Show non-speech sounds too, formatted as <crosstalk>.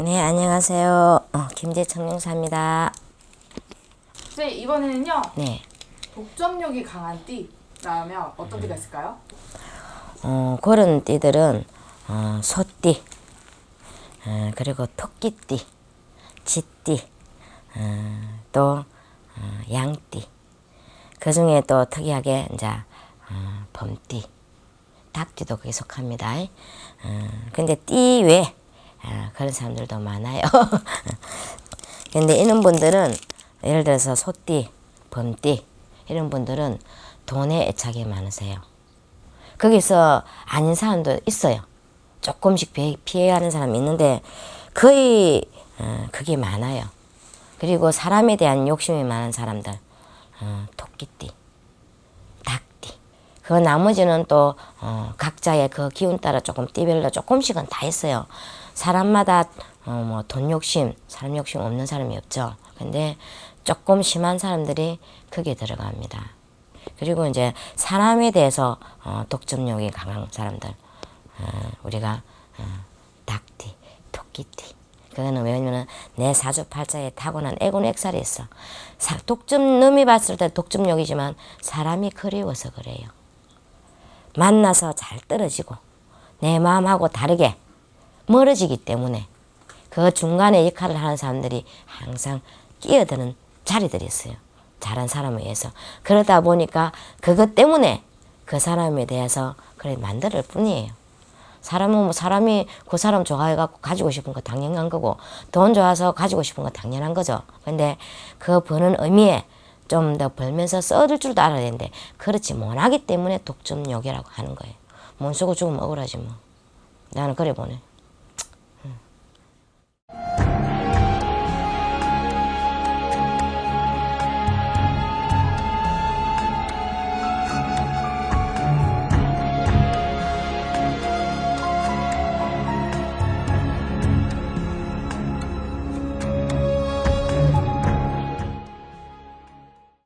네, 안녕하세요. 어, 김재청 용사입니다. 선생님 이번에는요 네, 독점력이 강한 띠라면 어떤 음. 띠가 있을까요? 어, 그런 띠들은 어, 소띠, 어, 그리고 토끼띠, 쥐띠, 어, 또 어, 양띠. 그 중에 또 특이하게 이제 어, 범띠, 닭띠도 거기 속합니다. 어, 근데 띠 외 어, 그런 사람들도 많아요. <laughs> 근데 이런 분들은 예를 들어서 소띠, 범띠 이런 분들은 돈에 애착이 많으세요. 거기서 아닌 사람도 있어요. 조금씩 피해- 피해가는 사람이 있는데 거의 어, 그게 많아요. 그리고 사람에 대한 욕심이 많은 사람들, 어, 토끼띠, 닭띠. 그 나머지는 또 어, 각자의 그 기운 따라 조금 띠별로 조금씩은 다 있어요. 사람마다 어, 뭐 돈 욕심, 사람 욕심 없는 사람이 없죠. 근데 조금 심한 사람들이 크게 들어갑니다. 그리고 이제 사람에 대해서 어, 독점력이 강한 사람들, 어, 우리가 어, 닭띠, 토끼띠. 그거는 왜냐면은 내 사주팔자에 타고난 애군 액살이 있어. 사, 독점 놈이 봤을 때 독점력이지만 사람이 그리워서 그래요. 만나서 잘 떨어지고 내 마음하고 다르게 멀어지기 때문에 그 중간에 역할을 하는 사람들이 항상 끼어드는 자리들이 있어요. 잘한 사람에 의해서. 그러다 보니까 그것 때문에 그 사람에 대해서 그래 만들 뿐이에요. 사람은 뭐 사람이 그 사람 좋아해갖고 가지고 싶은 거 당연한 거고 돈 좋아서 가지고 싶은 거 당연한 거죠. 근데 그 버는 의미에 좀 더 벌면서 써줄 줄도 알아야 되는데 그렇지 못하기 때문에 독점욕이라고 하는 거예요. 못 쓰고 죽으면 억울하지 뭐. 나는 그래 보네.